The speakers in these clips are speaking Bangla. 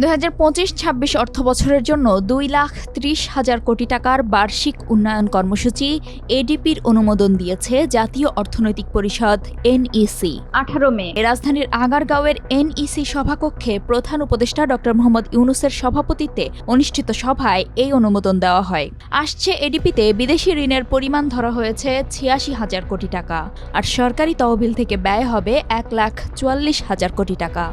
দুই হাজার পঁচিশ ছাব্বিশ অর্থ বছরের জন্য দুই লাখ ত্রিশ হাজার কোটি টাকার বার্ষিক উন্নয়ন কর্মসূচি এডিপির অনুমোদন দিয়েছে জাতীয় অর্থনৈতিক পরিষদ এনইসি। আঠারো মে। রাজধানীর আগারগাঁওয়ের এনইসি সভাকক্ষে প্রধান উপদেষ্টা ডক্টর মোহাম্মদ ইউনুসের সভাপতিত্বে অনুষ্ঠিত সভায় এই অনুমোদন দেওয়া হয়। আসছে এডিপিতে বিদেশি ঋণের পরিমাণ ধরা হয়েছে ছিয়াশি হাজার কোটি টাকা আর সরকারি তহবিল থেকে ব্যয় হবে এক লাখ চুয়াল্লিশ হাজার কোটি টাকা।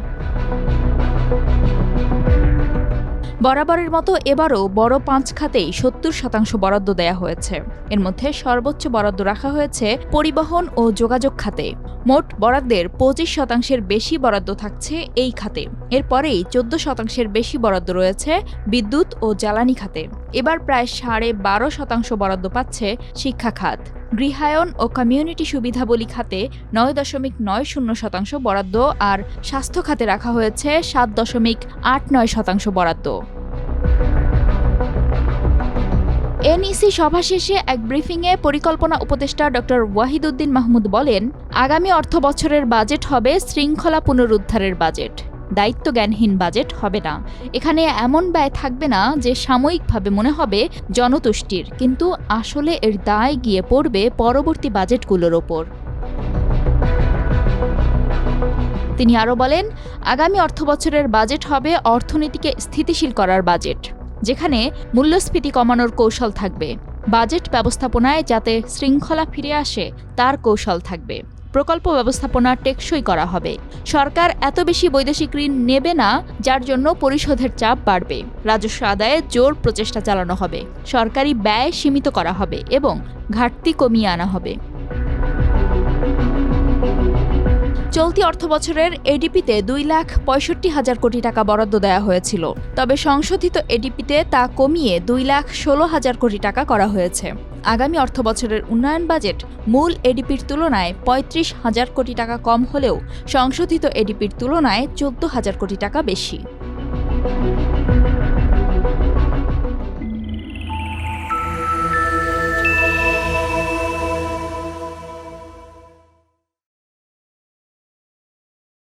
বরাবরের মতো এবারও বড় পাঁচ খাতেই সত্তর শতাংশ বরাদ্দ দেয়া হয়েছে। এর মধ্যে সর্বোচ্চ বরাদ্দ রাখা হয়েছে পরিবহন ও যোগাযোগ খাতে। মোট বরাদ্দের পঁচিশ শতাংশের বেশি বরাদ্দ থাকছে এই খাতে। এরপরেই চোদ্দ শতাংশের বেশি বরাদ্দ রয়েছে বিদ্যুৎ ও জ্বালানি খাতে। এবার প্রায় সাড়ে বারো শতাংশ বরাদ্দ পাচ্ছে শিক্ষা খাত। গৃহায়ন ও কমিউনিটি সুবিধাবলী খাতে নয় দশমিক নয় শূন্য শতাংশ বরাদ্দ আর স্বাস্থ্য খাতে রাখা হয়েছে সাত দশমিক আট নয় শতাংশ বরাদ্দ। এনইসি সভা শেষে এক ব্রিফিংয়ে পরিকল্পনা উপদেষ্টা ডক্টর ওয়াহিদুদ্দিন মাহমুদ বলেন, আগামী অর্থ বছরের বাজেট হবে শৃঙ্খলা পুনরুদ্ধারের বাজেট। দায়িত্বজ্ঞানহীন বাজেট হবে না। এখানে এমন ব্যয় থাকবে না যে সাময়িকভাবে মনে হবে জনতুষ্টির, কিন্তু আসলে এর দায় গিয়ে পড়বে পরবর্তী বাজেটগুলোর ওপর। তিনি আরও বলেন, আগামী অর্থবছরের বাজেট হবে অর্থনীতিকে স্থিতিশীল করার বাজেট। যেখানে মূল্যস্ফীতি কমানোর কৌশল থাকবে। বাজেট ব্যবস্থাপনায় যাতে শৃঙ্খলা ফিরে আসে, তার কৌশল থাকবে। প্রকল্প ব্যবস্থাপনা টেকসই করা হবে। সরকার এত বেশি বৈদেশিক ঋণ নেবে না, যার জন্য পরিশোধের চাপ বাড়বে। রাজস্ব আদায়ে জোর প্রচেষ্টা চালানো হবে। সরকারি ব্যয় সীমিত করা হবে এবং ঘাটতি কমিয়ে আনা হবে। চলতি অর্থ বছরের এডিপিতে দুই লাখ পঁয়ষট্টি হাজার কোটি টাকা বরাদ্দ দেওয়া হয়েছিল। তবে সংশোধিত এডিপিতে তা কমিয়ে দুই লাখ ষোলো হাজার কোটি টাকা করা হয়েছে। আগামী অর্থ বছরের উন্নয়ন বাজেট মূল এডিপির তুলনায় পঁয়ত্রিশ হাজার কোটি টাকা কম হলেও সংশোধিত এডিপির তুলনায় চোদ্দ হাজার কোটি টাকা বেশি।